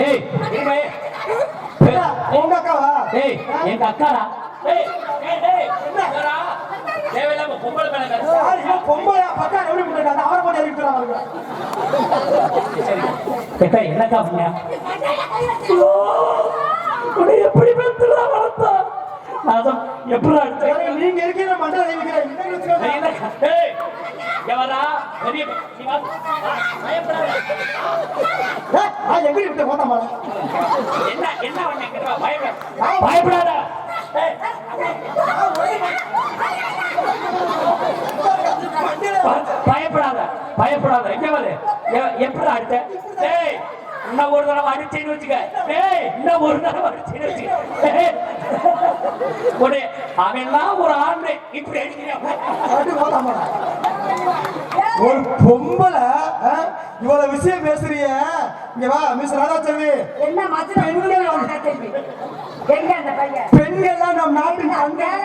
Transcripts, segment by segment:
ஏய். ஏய், உங்க அக்காவா ஏய் எங்க அக்காடா? ஏய் ஏய் ஏய் என்னடா தேவையில்லாம பொம்பளை மேல. யார் இவன் பொம்பளையா பக்கா எப்படி பண்ணிருக்காங்க அவரை போட்டு இறக்கிட்டுறாங்க சரி என்னக்கா பண்ண? உன்னை எப்படி பெத்துடா வளர்த்தா? நான் எப்படி நீங்க இருக்கிற மண்டல ஏய் எவரா பெரிய எங்க விட்டு போட்ட மாட்டேன் என்ன என்ன பயப்படாத பயப்படாத. ஏய் பயப்படாத எங்க வந்து எப்படி அடிச்ச? டேய் இன்னும் ஒரு தடவை அடிச்சேன்னு வச்சுக்க. டேய் இன்னும் ஒரு தடவை அடிச்சேன்னு வச்சுக்க. ஒரு அவன்லாம் ஒரு ஆண்டு இப்படி ஒரு பொம்பளை இவ்வளவு விஷயம் பேசுறிய. இங்க வா மிஸ் ராதாச்செல்வி. என்ன மதுரை கேள்வி எங்க அந்த பையன் பெண்கள்லாம் நம் நாட்டின் நான் மேல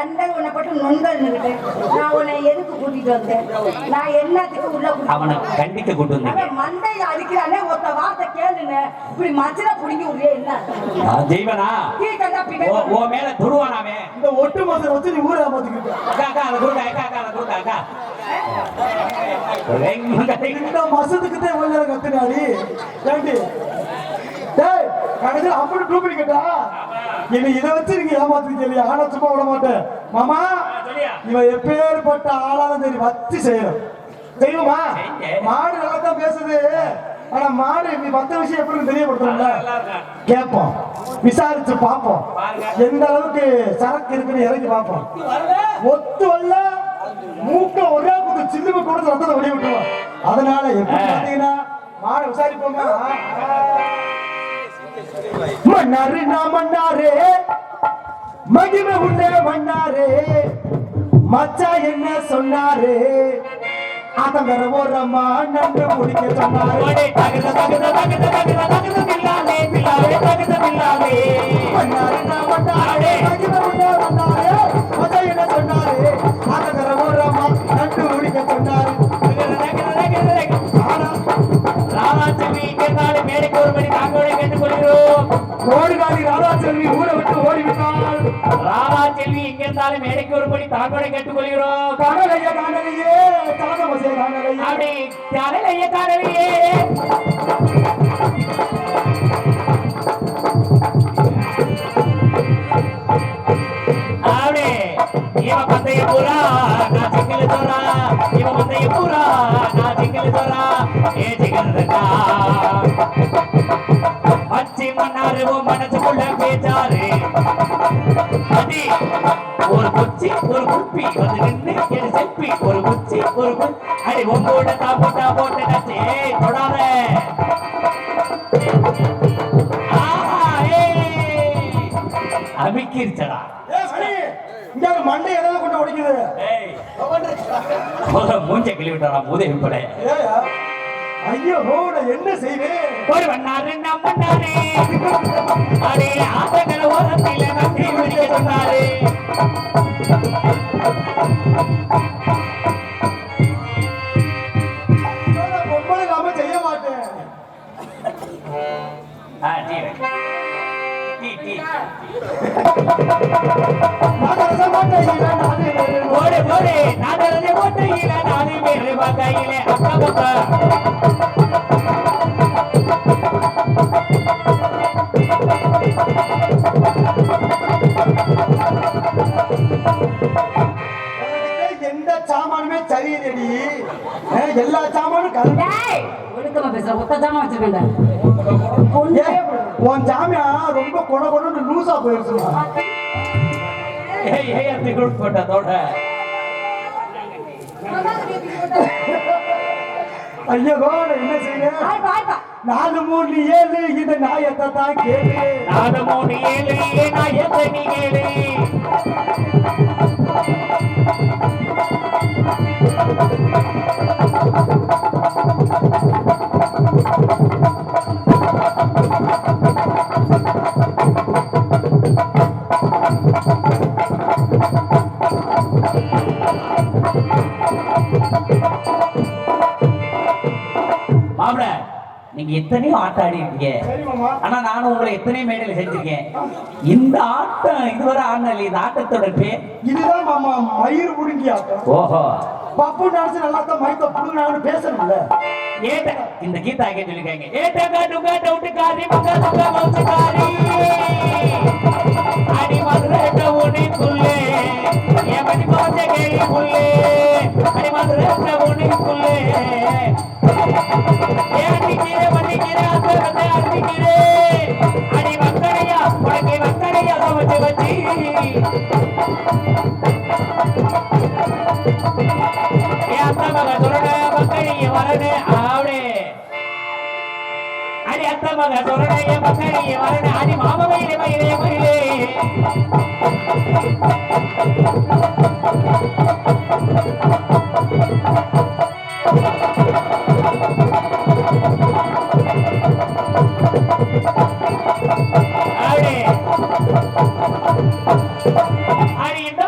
கண்டல் உன்னை போட்டு நொங்கல்னுகிட்டு நான் உன்னை எதுக்கு கூட்டிட்டு வந்தேன்? நான் என்னத்துக்கு உள்ள அவனை வந்தேன்? கண்டிக்க கொண்டு மண்டையில அடிக்கிறானே ஒருத்த வார்த்தை கேளுங்க. இப்படி மச்சில புடிங்கி விடுறியே என்ன ஜெய்வனா ஓ மேல துருவானாமே? இந்த ஒட்டு மோசம் வச்சு நீ ஊரை ஏமாத்திக்கிட்டு அக்கா அக்கா அதை கொடுங்க அக்கா அக்கா அதை அக்கா. ரெங்க இந்த மசத்துக்கு தான் கத்துனாடி. கடைசியில் அப்படி டூப்ளிகேட்டா என்னை இதை வச்சு நீங்க ஏமாத்துறீங்க இல்லையா? ஆனா சும்மா விட மாட்டேன். மாமா இவன் எப்பேற்பட்ட ஆளாலும் சரி வச்சு செய்யணும். செய்யுமா. மாடு நல்லா தான் பேசுது. ஆனா மாடு மத்த விஷயம் எப்படி இருக்கா? கேட்போம். விசாரிச்சு பார்ப்போம். எந்த அளவுக்கு சரக்கு இருக்குன்னு இறங்கி பார்ப்போம். ஒத்து வரல. மூக்க ஒரே குத்து சில்லும கூட ரத்தத்தை வெளிய விட்டுருவோம். அதனால எப்படி ஆ. பாத்தீங்கன்னா மாட விசாரிப்போமா? மன்னாரு நான் மன்னாரே. மகிமை உண்டே மன்னாரே. மச்சா என்ன சொன்னாரு? அதன் வேற ஓரமா நன்று முடிக்க சொன்னாரு. மன்னாரு நான் மன்னாரே. மகிமை உண்டே மன்னாரே. மச்சா என்ன சொன்னாரு? அதன் வேற ஓரமா நன்று முடிக்க சொன்னாரு. ராமாச்சவி இங்கிருந்தாலும் மேடைக்கு ஒரு மணி தாங்களோட கேட்டுக்கொள்கிறோம். ஓடுகாலி ராதாச்செல்வி ஊரை விட்டு ஓடிவிட்டாள் ராமாச்செல்வி இங்கிருந்தாலும் மேடைக்கு ஒரு மணி தாங்களோட கேட்டுக்கொள்கிறோம். காணலையே காணலையே காணலையே அப்படி காணலையே அப்படி இவ பந்தய பூரா நான் சிக்கல் தோறா இவ பந்தய பூரா. அச்சி மன்னாரு மனசுக்குள்ள பேச்சாரு. அடி ஒரு குச்சி ஒரு குப்பி வந்து நின்று என் செப்பி? ஒரு குச்சி ஒரு குச்சி அடி உங்களோட தான் போட்டா போட்டு நச்சு ஏய் தொடாத. ஆஹா, ஏய். அமிக்கிருச்சடா. ஏய் மணி இங்க ஒரு மண்டை எதாவது கொண்டு உடைக்குது ஏய். போத மூஞ்ச மூதேவி படைய ஏயா ஐயோ நான் என்ன செய்வேன் ஒரு வண்ணாரு நம்மண்ணாரு அடே ஆத்தங்கர ஓரத்தில எந்த சாமானுமே சரியில்லடி. எல்லா சாமானும் கலந்து ஒழுக்கமா பேசுற? ஒத்த ஜாமா வச்சிருக்கேன் ஏய், உன் ஜாமியா ரொம்ப கொட கொண்டு லூசா போயிருச்சுமா? ஏய் ஏய் அப்படி குட் போட்டதோட ஐயோ நான் என்ன செய்வேன் நாலு மூணு ஏழு இந்த நாயத்தை தான் கேளு. நாலு மூணு ஏழு நான் எத்தனை ஏழு மாப்பிள நீங்க எத்தனையோ ஆட்டம் ஆடி இருக்கீங்க ஆனா நானும் உங்களை எத்தனையோ மேடையில செஞ்சிருக்கேன். இந்த ஆட்டம் இதுவரை ஆடினல இந்த ஆட்டத்தோட பேர்? இதுதான் மாமா மயிர் புடுங்கி ஆட்டம். ஓஹோ. பப்பு டான்ஸ் நல்லா தான் மைக்க புடுங்கினாங்கன்னு பேசணும்ல. ஏட்ட இந்த கீதா கேட்டு சொல்லிருக்காங்க ஏட்டங்க டுங்க டவுட்டு காரி மங்க மங்க காரி அடி மதுரட்ட உனி புல்லே ஏ பாஞ்ச கேளி புல்லே மக்களிய வரடு ஆவடே அடி அத்த மக சொல்லுட ஏ மக்களிய வரடு அடி மாம மயிலே மயிலே மயிலே ஆவடே அடி இந்த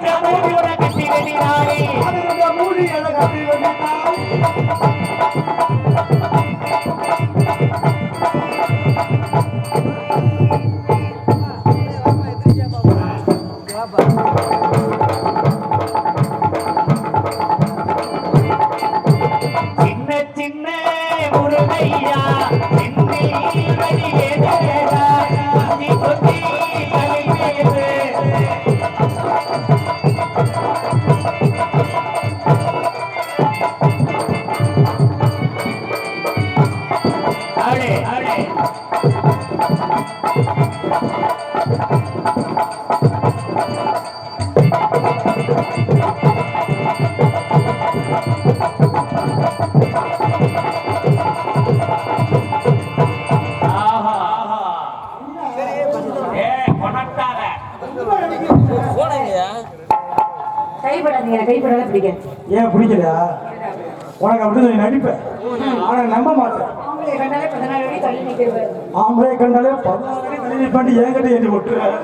கட்டி வெடினாடி மூடி எனக்கு கட்டி வந்துட்டா கைப்படாத பிடிக்கும் ஏன் பிடிக்கலையா? உனக்கு அப்படி நடிப்பேன் ஆனா நம்ப மாட்டேன் அவங்களை கண்டாலே பதினாலு வழி தள்ளி நிற்கிறது ஆம்பளை கண்டாலே பதினாறு தள்ளி நிப்பாட்டி என்கிட்ட ஏற்றி விட்டுருவேன்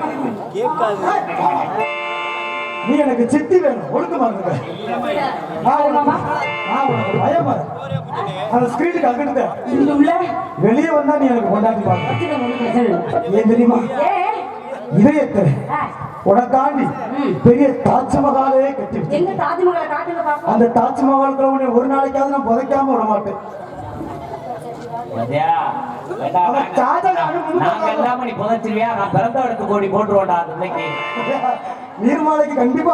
நீ எனக்கு சித்தி வேணும். நான் உனக்கு பயமா அந்த ஸ்கிரீனுக்கு அங்கிட்டு வெளியே வந்தா நீ எனக்கு கொண்டாடி இல்லை. ஏன் தெரியுமா? இதயத்தை உனக்காண்டி பெரிய தாஜ்மஹாலே கட்டி அந்த தாஜ்மஹாலுக்கு உன்னை ஒரு நாளைக்காவது நான் புதைக்காம விட மாட்டேன். நீ புதைச்சிருவியா நான் பிறந்த இடத்துக்கு கோடி போட்டுருவோண்டா அந்த பிள்ளைக்கு நீர்மாலைக்கு கண்டிப்பா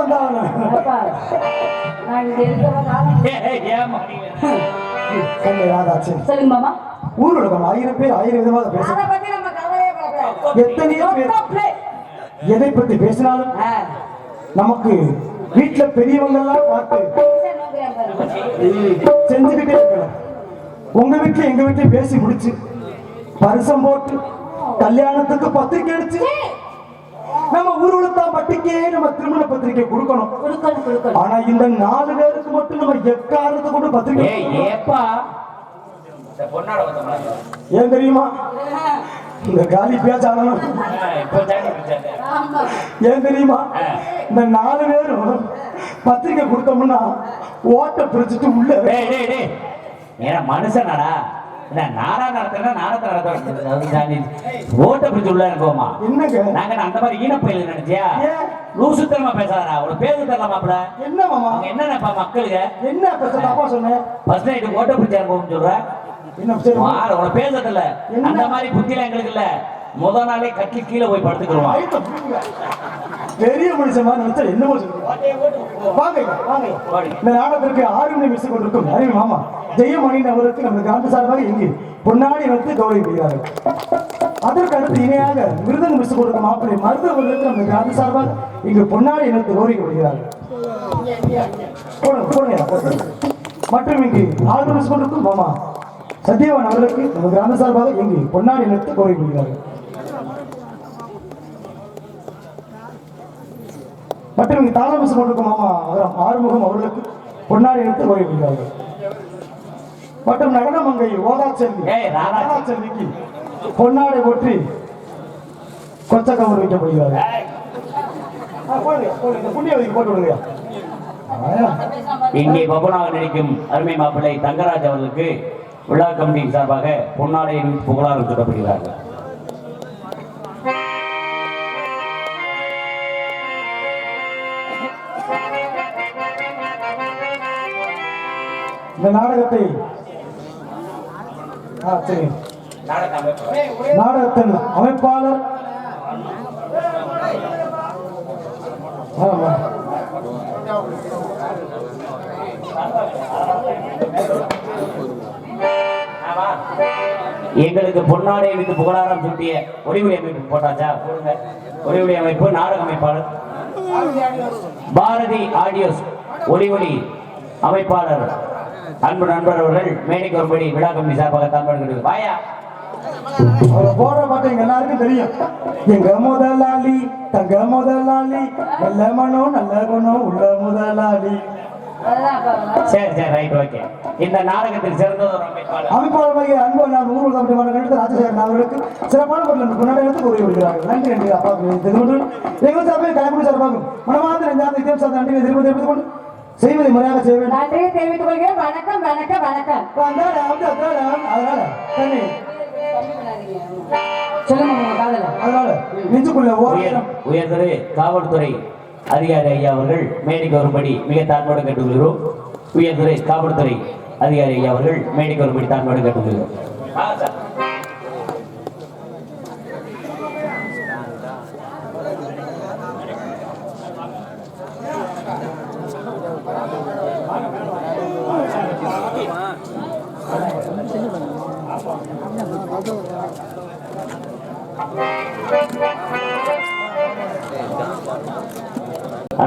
ராதாச்சு. சொல்லுங்க மாமா. ஊர் உலகம் ஆயிரம் பேர் ஆயிரம் விதமாக பேச அதை பத்தி நம்ம கவலையே பார்க்கல எத்தனையோ பேர். எதை பத்தி பேசினாலும் நமக்கு வீட்டுல பெரியவங்க எல்லாம் பார்த்து. செஞ்சுக்கிட்டே இருக்கணும் உங்க வீட்டுல எங்க வீட்டுல பேசி முடிச்சு. பரிசம் போட்டு கல்யாணத்துக்கு பத்திரிக்கை அடிச்சு. நம்ம ஊர்வலத்தா பட்டிக்கே நம்ம திருமண பத்திரிக்கை கொடுக்கணும். கொடுக்கணும் கொடுக்கணும். ஆனா இந்த நாலு பேருக்கு மட்டும் நம்ம எக்காரணத்தை கொண்டு பத்திரிக்கை ஏப்பா. ஏன் தெரியுமா? இந்த காலி. ஆமா. ஏன் தெரியுமா? இந்த நாலு பேரும் பத்திரிக்கை கொடுத்தோம்னா ஓட்ட பிரிச்சுட்டு உள்ள. ஏன்னா மனுஷனாடா நாடா நடத்துறா நாடத்தை நடத்த ஓட்ட பிடிச்சு உள்ள இருக்கோமா நாங்க அந்த மாதிரி ஈனப்பயில நினைச்சியா? ஏன்? லூசுத்தனமா பேசாதடா. ஒரு என்ன மாமா? அவங்க என்ன நினைப்பா மக்களுக்கு என்ன பேச தப்பா சொன்னேன் ஃபர்ஸ்ட் நைட்டு ஓட்ட பிடிச்சா போகும் சொல்ற? என்ன சரி? வார உன பேசுறதில்ல? அந்த மாதிரி புத்தில எங்களுக்கு இல்ல. முத நாளே கட்டி கீழே போய் படுத்துக்கிறோம். பெரிய மனுஷன் மாதிரி நினைச்சா என்னமோ சொல்லுவோம் வாங்க. வாங்க இந்த நாடகத்திற்கு ஆறு மணி மிஸ் கொண்டிருக்கும். அறிவு மாமா ஜெயமணின் அவருக்கு நமது காந்த சார்பாக இங்கு பொன்னாடி வைத்து கௌரவிக்கிறார்கள் அதற்கு அடுத்து இணையாக மிருதங்க மிஸ் கொடுக்கும் மாப்பிள்ளை மருத்துவர்களுக்கு நமது காந்த சார்பாக இங்கு பொன்னாடி இணைத்து கௌரவிக்கப்படுகிறார்கள் போடுங்க, போடுங்க, மற்றும் இங்கு ஆறு மிஸ் கொண்டிருக்கும் மாமா சத்யவான் அவர்களுக்கு நமது கிராம சார்பாக இங்கு பொன்னாடி இணைத்து கௌரவிக்கப்படுகிறார்கள் மற்றும் இங்கு தாளமிசம் கொண்டிருக்கும் மாமா. அவர் ஆறுமுகம் அவர்களுக்கு பொன்னாடி எடுத்து வருகிறார்கள். மற்றும் நடன மங்கை ஓதா செல்வி ராதா. செல்விக்கு பொன்னாடை போற்றி கொச்ச கவர் வைக்க போகிறாரு ஏய், போடுங்க போடுங்க. இந்த புண்ணியவதிக்கு போட்டு விடுங்க. ஆயா. இங்கே பபுனாக நடிக்கும் அருமை மாப்பிள்ளை தங்கராஜ் அவர்களுக்கு விழா கமிட்டியின் சார்பாக பொன்னாடை அணிவித்து புகழாரம் சூட்டப்படுகிறார்கள். இந்த நாடகத்தை நாடகத்தின் அமைப்பாளர். எங்களுக்கு பொன்னாடை அணிவித்து புகழாரம் சூட்டிய ஒளிவுடைய அமைப்பு போட்டாச்சா? போடுங்க ஒளிவுடைய அமைப்பு நாடக அமைப்பாளர். பாரதி ஆடியோஸ் ஒளி ஒளி அமைப்பாளர். அன்பு நண்பர் அவர்கள் மேடைக்கு ஒருபடி விழா கமிட்டி சார்பாக தான் வாயா. போடுற பாட்டு எங்க எல்லாருக்கும் தெரியும். எங்க முதலாளி தங்க முதலாளி நல்ல மனம் நல்ல குணம் உள்ள முதலாளி. சரி சரி ரைட் ஓகே இந்த நாடகத்தில் சிறந்த ஒரு அமைப்பாளர். அமைப்பாளர் அன்பு நான் ஊர் மன்றம் எடுத்து ராஜசேகரன் அவர்களுக்கு சிறப்பான பொருள் எடுத்து உதவி விடுகிறார்கள். நன்றி நன்றி அப்பா எங்கள் சார்பில் கலைக்குழு சார்பாகும் மனமார்ந்த நெஞ்சார்ந்த இதயம் சார்ந்த நன்றி திரும்ப தெரிவித்துக் கொண்டு செய்வதை முறையாக செய்ய வேண்டும். நன்றியை தெரிவித்துக் கொள்கிறேன். வணக்கம் வணக்கம் வணக்கம். அதனால தண்ணி. அதனால நெஞ்சுக்குள்ள உயர் உயர்திரு காவல்துறை அதிகாரி ஐயா அவர்கள் மேடைக்கு வரும்படி மிக தாழ்மையோடு கேட்டுக்கொள்கிறோம். உயர்திரு காவல்துறை அதிகாரி ஐயா அவர்கள் மேடைக்கு வரும்படி தாழ்மையோடு கேட்டுக்கொள்கிறோம்.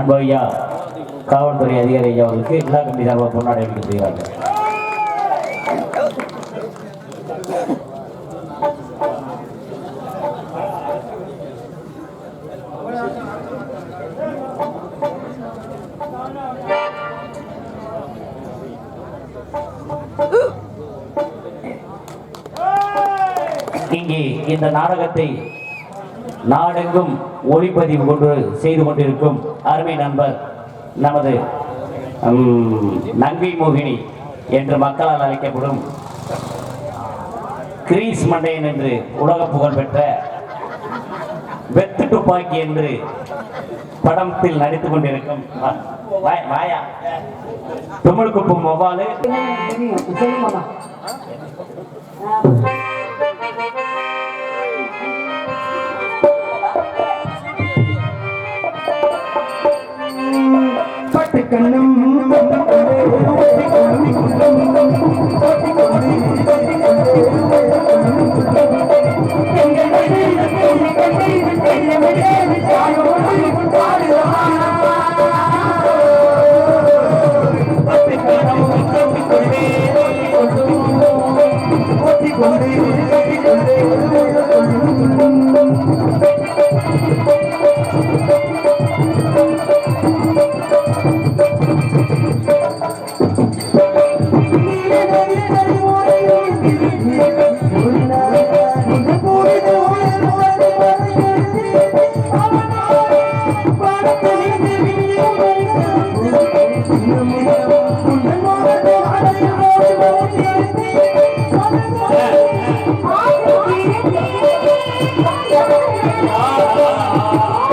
அன்பையா காவல்துறை அதிகாரி ஐயா அவர்களுக்கு விழா கமிட்டி சார்பாக பொன்னாடை அளிக்கப்படுகிறார்கள் இங்கே இந்த நாடகத்தை நாடெங்கும் ஒளிப்பதிவு கொண்டு செய்து கொண்டிருக்கும் அருமை நண்பர் நமது ம், நங்கை மோகினி என்று மக்களால் அழைக்கப்படும் கிரீஸ் மண்டையன் என்று உலக புகழ் பெற்ற வெத்து துப்பாக்கி என்று படத்தில் நடித்துக் கொண்டிருக்கும் வாயா தமிழ் குப்பம் ஒவ்வாறு கண்ணம் Opa!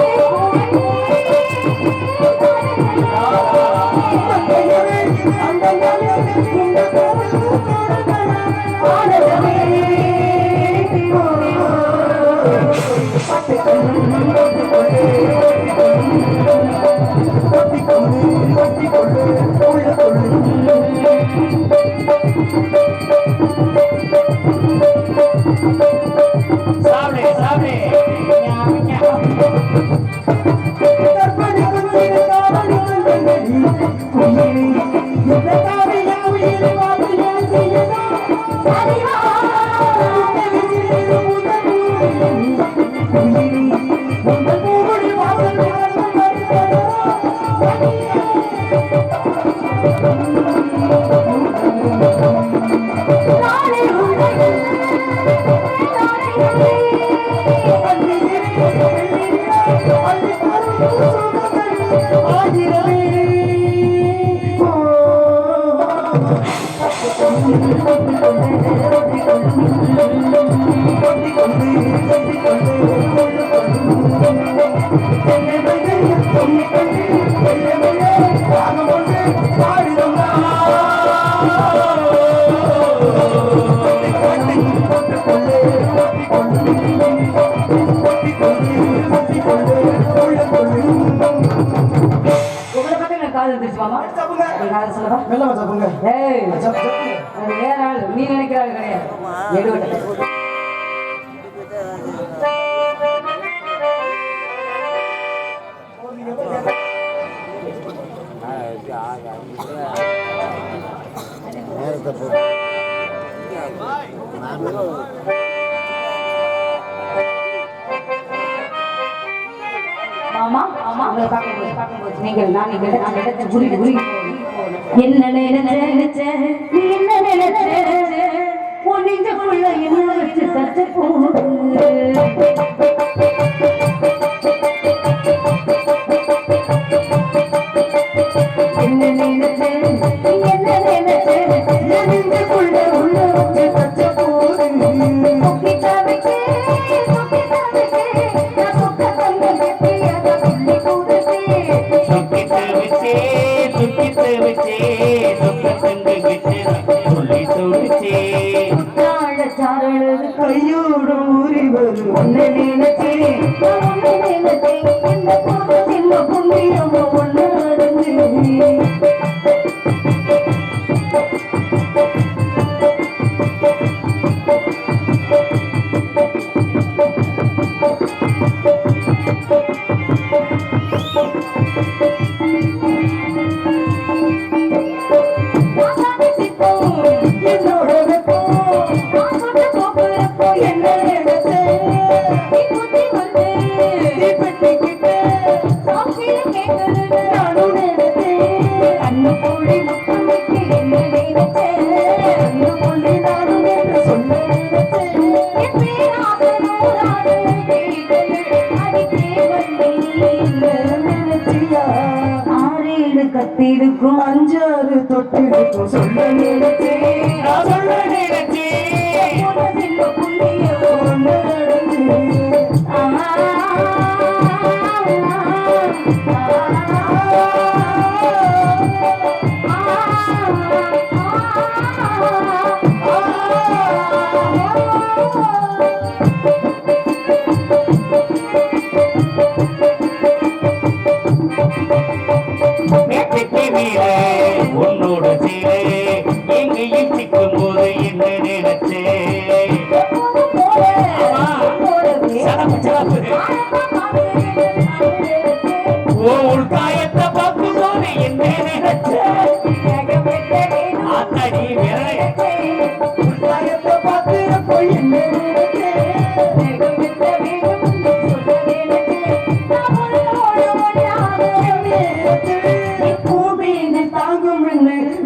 நிகழ் நான் நிகழ் நான் என்ன நினைச்ச நினைச்ச நீ என்ன நினைச்ச? உன் நெஞ்சக்குள்ள என்ன வச்சு தச்சு போகுது துள்ளி துடிச்சே கையோடு ஊறி வரும். உன்னை நினைச்சே உன்னை ஆறேழு கத்திருக்கும் அஞ்சாறு தொட்டிருக்கும். சொல்ல நினைச்சே சொல்ல நினைச்சே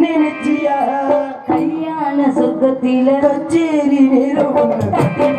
நினைச்சியா கல்யாண சொர்க்கத்தில கச்சேரி நேரம்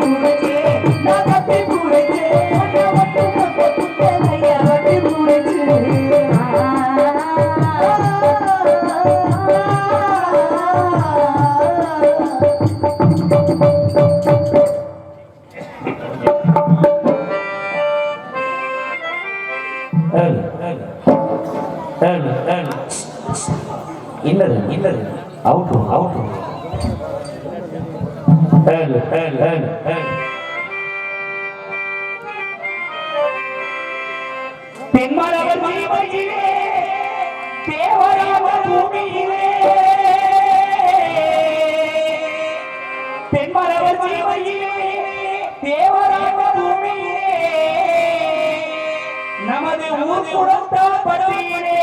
தென்மலவ ஜீவனிலே தேவராம பூமியிலே. தென்மலவ ஜீவனிலே தேவராம பூமியிலே. நமது ஊர் குடத்தாப்பட்டியிலே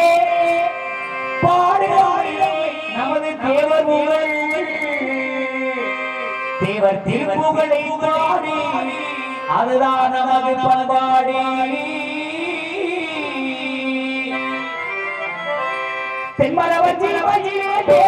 பாடுகாரிலே நமது தேவர் அதுதான் நமது பண்பாடி.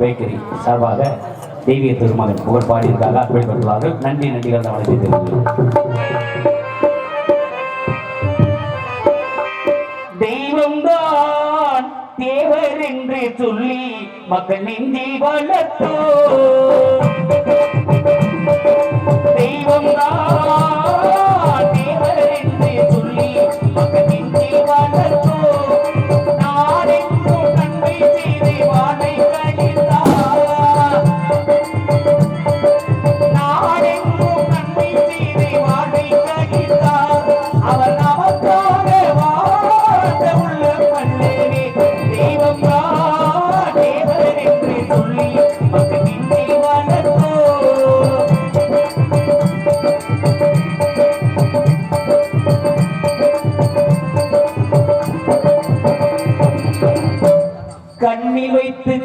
பேக்கரி சார்பாக தெய்வீக திருமாலின் புகழ் பாடியிருக்காங்க அன்பை நன்றி நன்றிகள் வணக்கத்தை தெரிவித்துள்ளது தெய்வம்தான் தேவர் என்று சொல்லி மக்கள் நெஞ்சில் வளர்த்தோ. தெய்வம்தான்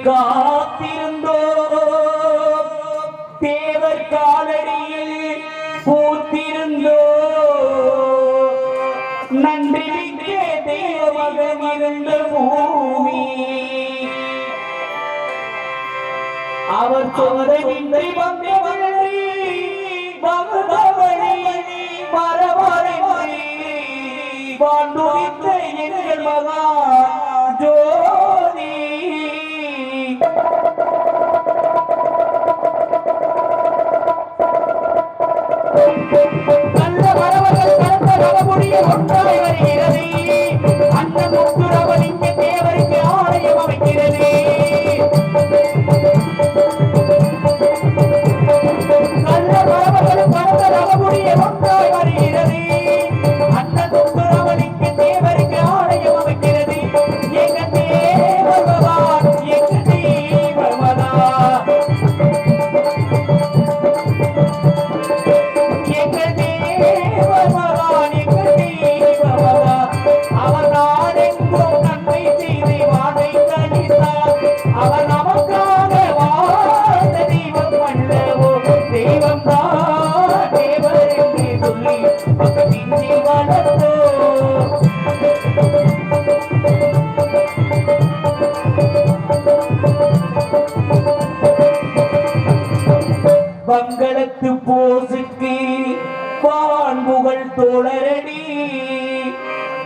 காத்திருந்தோ தேவர் காலடியில் பூத்திருந்தோ நன்றி மிக்க தெய்வமகன் இருந்த பூமி. அவர் சொந்த இன்றி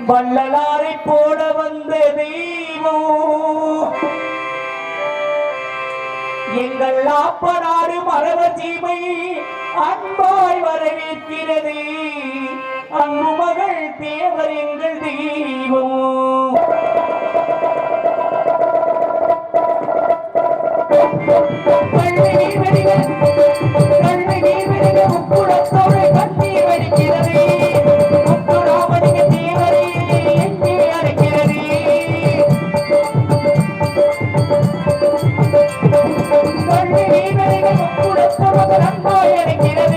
வள்ளலாரை போட வந்த தெய்வம். எங்கள் நாப்பனாறு மரப சீமை அன்பாய் வரவேற்கிறது. அன்பு மகள் தேவர் எங்கள் தெய்வம். கண்ணீர் வெடிக்கிறது. quiere, quiere.